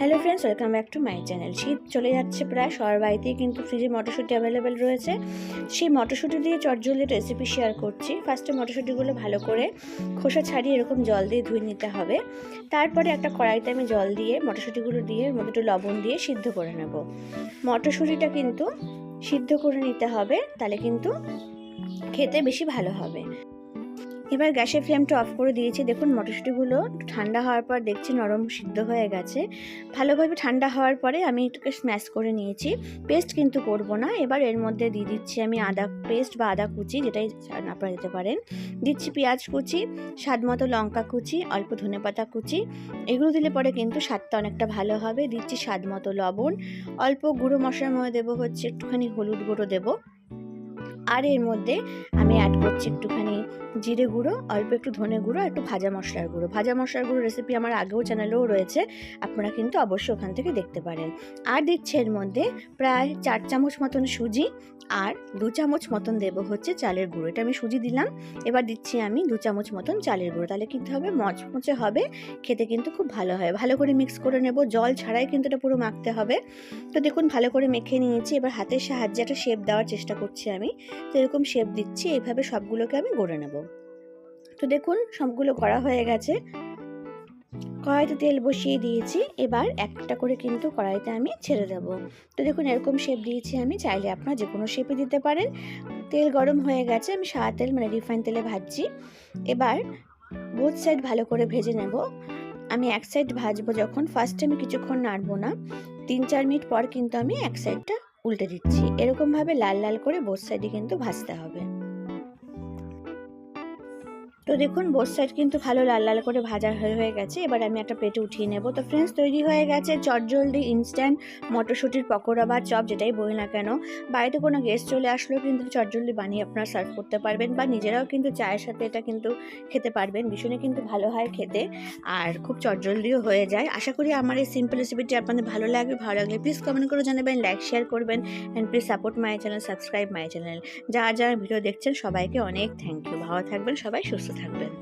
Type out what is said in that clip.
Hello friends welcome back to my channel শীত চলে যাচ্ছে প্রায়, সবার বাড়িতেই কিন্তু ফ্রিজে মটরশুঁটি অ্যাভেলেবেল রয়েছে। সেই মটরশুঁটি দিয়ে চটজলের রেসিপি শেয়ার করছি। ফার্স্টে মটরশুঁটিগুলো ভালো করে খোসা ছাড়িয়ে এরকম জল দিয়ে ধুয়ে নিতে হবে। তারপরে একটা কড়াইতে আমি জল দিয়ে, মটরশুঁটিগুলো দিয়ে মধ্যে একটু লবণ দিয়ে সিদ্ধ করে নেব। মটরশুঁটিটা কিন্তু সিদ্ধ করে নিতে হবে, তাহলে কিন্তু খেতে বেশি ভালো হবে। এবার গ্যাসের ফ্লেমটা অফ করে দিয়েছি। দেখুন, মটরশুঁটিগুলো ঠান্ডা হওয়ার পর দেখছি নরম সিদ্ধ হয়ে গেছে। ভালোভাবে ঠান্ডা হওয়ার পরে আমি এটাকে স্ম্যাশ করে নিয়েছি। পেস্ট কিন্তু করব না। এবার এর মধ্যে দিয়ে দিচ্ছি আমি আদা পেস্ট বা আদা কুচি, যেটাই আপনারা দিতে পারেন। দিচ্ছি পেঁয়াজ কুচি, স্বাদ মতো লঙ্কা কুচি, অল্প ধনেপাতা কুচি। এগুলো দিলে পরে কিন্তু স্বাদটা অনেকটা ভালো হবে। দিচ্ছি স্বাদ মতো লবণ। অল্প গুঁড়ো মশলার মধ্যে দেবো হচ্ছে একটুখানি হলুদ গুঁড়ো দেবো। আর এর মধ্যে আমি অ্যাড করছি একটুখানি জিরে গুঁড়ো, অল্প একটু ধনে গুঁড়ো একটু ভাজা মশলার গুঁড়ো। ভাজা মশলার গুঁড়ো রেসিপি আমার আগেও চ্যানেলেও রয়েছে, আপনারা কিন্তু অবশ্যই ওখান থেকে দেখতে পারেন। আর দিচ্ছে এর মধ্যে প্রায় চার চামচ মতন সুজি আর দু চামচ মতন দেবো হচ্ছে চালের গুঁড়ো। এটা আমি সুজি দিলাম, এবার দিচ্ছি আমি দু চামচ মতন চালের গুঁড়ো। তাহলে কিন্তু হবে মচমচে হবে, খেতে কিন্তু খুব ভালো হয়। ভালো করে মিক্স করে নেব, জল ছাড়াই কিন্তু এটা পুরো মাখতে হবে। তো দেখুন ভালো করে মেখে নিয়েছি, এবার হাতের সাহায্যে একটা শেপ দেওয়ার চেষ্টা করছি আমি। তো এরকম শেপ দিচ্ছি এইভাবে সবগুলোকে আমি গড়ে নেব। তো দেখুন, সবগুলো করা হয়ে গেছে। কড়াইতে তেল বসিয়ে দিয়েছি। এবার একটা করে কিন্তু কড়াইতে আমি ছেড়ে দেব। তো দেখুন, এরকম শেপ দিয়েছি আমি। চাইলে আপনারা যে কোনো শেপে দিতে পারেন। তেল গরম হয়ে গেছে। আমি সাদা তেল মানে রিফাইন তেলে ভাজছি। এবার বোথ সাইড ভালো করে ভেজে নেব। আমি এক সাইড ভাজবো যখন। ফার্স্টে আমি কিছুক্ষণ নাড়বো না। তিন চার মিনিট পর কিন্তু আমি এক সাইডটা উল্টে দিচ্ছি। এরকমভাবে লাল লাল করে বোথ সাইডে কিন্তু ভাজতে হবে। তো দেখুন বোথ সাইড কিন্তু ভালো লাল লাল করে ভাজা হয়ে হয়ে গেছে। এবার আমি একটা প্লেটে উঠিয়ে নেব। তো ফ্রেন্ডস তৈরি হয়ে গেছে চটজলদি ইনস্ট্যান্ট মটরশুঁটির পকোড়া বা চপ, যেটাই বই না কেন। বাড়িতে কোনো গেস্ট চলে আসলেও কিন্তু চটজলদি বানিয়ে আপনারা সার্ভ করতে পারবেন বা নিজেরাও কিন্তু চায়ের সাথে এটা কিন্তু খেতে পারবেন। ভীষণই কিন্তু ভালো হয় খেতে আর খুব চটজলদিও হয়ে যায়। আশা করি আমার এই সিম্পল রেসিপিটি আপনাদের ভালো লাগবে। ভালো লাগলে প্লিজ কমেন্ট করে জানাবেন লাইক শেয়ার করবেন and please support my channel subscribe my channel যারা যারা ভিডিও দেখছেন, সবাইকে অনেক থ্যাংক ইউ ভালো থাকবেন সবাই, সুস্থ থাকবেন